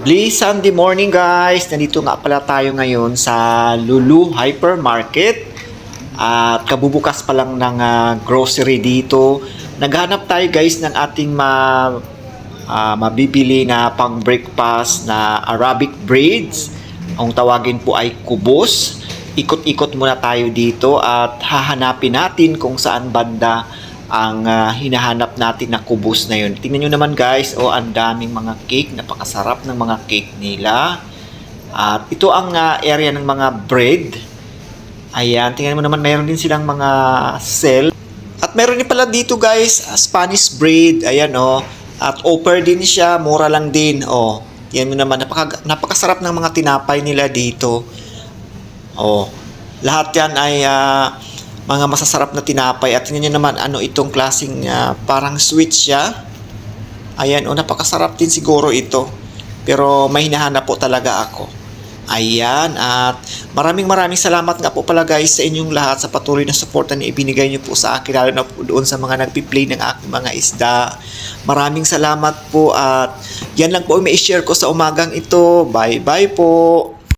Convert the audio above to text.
Please Sunday morning guys. Nandito nga pala tayo ngayon sa Lulu Hypermarket. At kabubukas pa lang ng ah, grocery dito. Naghanap tayo guys ng ating ma ah, mabibili na pang breakfast na Arabic breads. Ang tawagin po ay kubos. Ikot-ikot muna tayo dito at hahanapin natin kung saan banda ang ah, hinahanap natin na kubos na yun. Tingnan nyo naman guys, oh, ang daming mga cake. Napakasarap ng mga cake nila. At ito ang ah, area ng mga bread. Ayan, tingnan mo naman, mayroon din silang mga cell. At meron din pala dito guys, ah, Spanish bread. Ayan oh. At offer din siya, mura lang din. Oh, yan mo naman, napaka, napakasarap ng mga tinapay nila dito. Oh, lahat yan ay ah, mga masasarap na tinapay. At tingnan nyo naman, ano itong klaseng ah, parang sweet siya. Ayan, oh, napakasarap din siguro ito. Pero may hinahanap po talaga ako. Ayan, at maraming maraming salamat nga po pala guys sa inyong lahat sa patuloy na suporta na ibinigay niyo po sa akin, lalo na po doon sa mga nagpi-play ng aking mga isda. Maraming salamat po at yan lang po may share ko sa umagang ito. Bye-bye po!